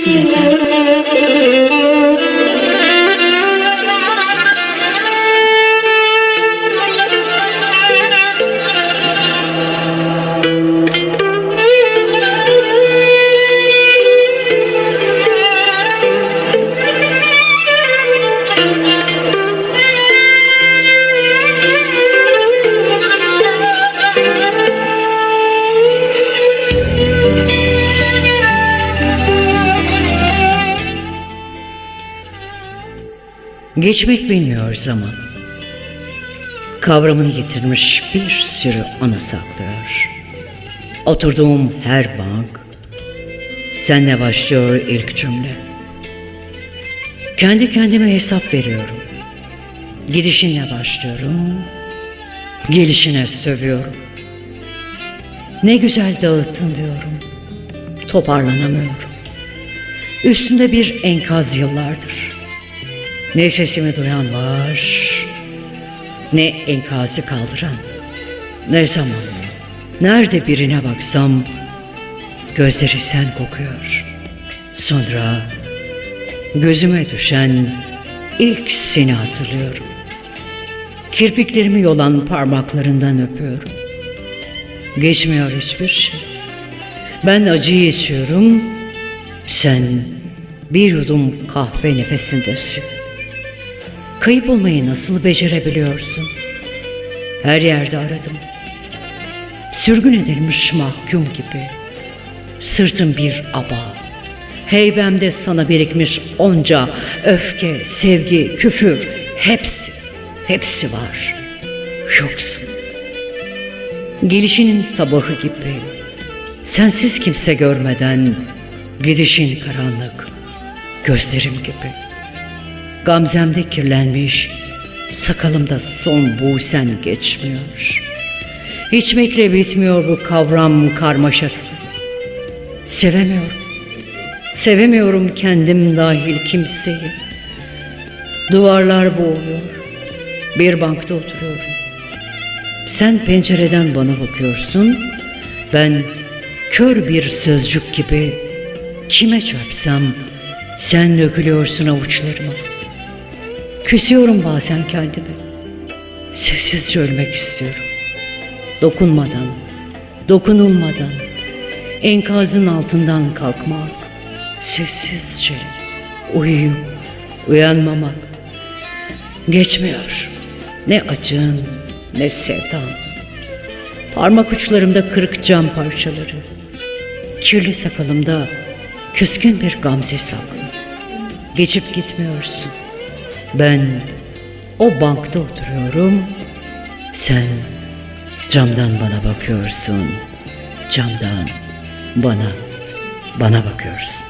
sleeping. Geçmek bilmiyor zaman. Kavramını yitirmiş bir sürü anı saklıyor. Oturduğum her bank, senle başlıyor ilk cümle. Kendi kendime hesap veriyorum. Gidişinle başlıyorum, gelişine sövüyorum. Ne güzel dağıttın diyorum. Toparlanamıyorum. Üstünde bir enkaz yıllardır. Ne sesimi duyan var, ne enkazı kaldıran. Ne zaman, nerede birine baksam, gözleri sen kokuyor. Sonra gözüme düşen ilk seni hatırlıyorum. Kirpiklerimi yolan parmaklarından öpüyorum. Geçmiyor hiçbir şey. Ben acıyı içiyorum, sen bir yudum kahve nefesindesin. Kayıp olmayı nasıl becerebiliyorsun? Her yerde aradım. Sürgün edilmiş mahkum gibi. Sırtım bir aba. Heybemde sana birikmiş onca öfke, sevgi, küfür, hepsi, hepsi var. Yoksun. Gelişinin sabahı gibi. Sensiz kimse görmeden gidişin karanlık, gözlerim gibi. Gamzemde kirlenmiş, sakalımda son buğsen geçmiyor. İçmekle bitmiyor bu kavram karmaşası. Sevemiyorum. Sevemiyorum kendim dahil kimseyi. Duvarlar boğuluyor. Bir bankta oturuyorum. Sen pencereden bana bakıyorsun. Ben kör bir sözcük gibi kime çarpsam sen dökülüyorsun avuçlarıma. Küsüyorum bazen kendime. Sessizce ölmek istiyorum. Dokunmadan, dokunulmadan, enkazın altından kalkmak, sessizce uyuyup uyanmamak. Geçmiyor. Ne acın, ne sevdam. Parmak uçlarımda kırık cam parçaları. Kirli sakalımda küskün bir gamze saklı. Geçip gitmiyorsun. Ben o bankta oturuyorum. Sen camdan bana bakıyorsun. Camdan bana, bana bakıyorsun.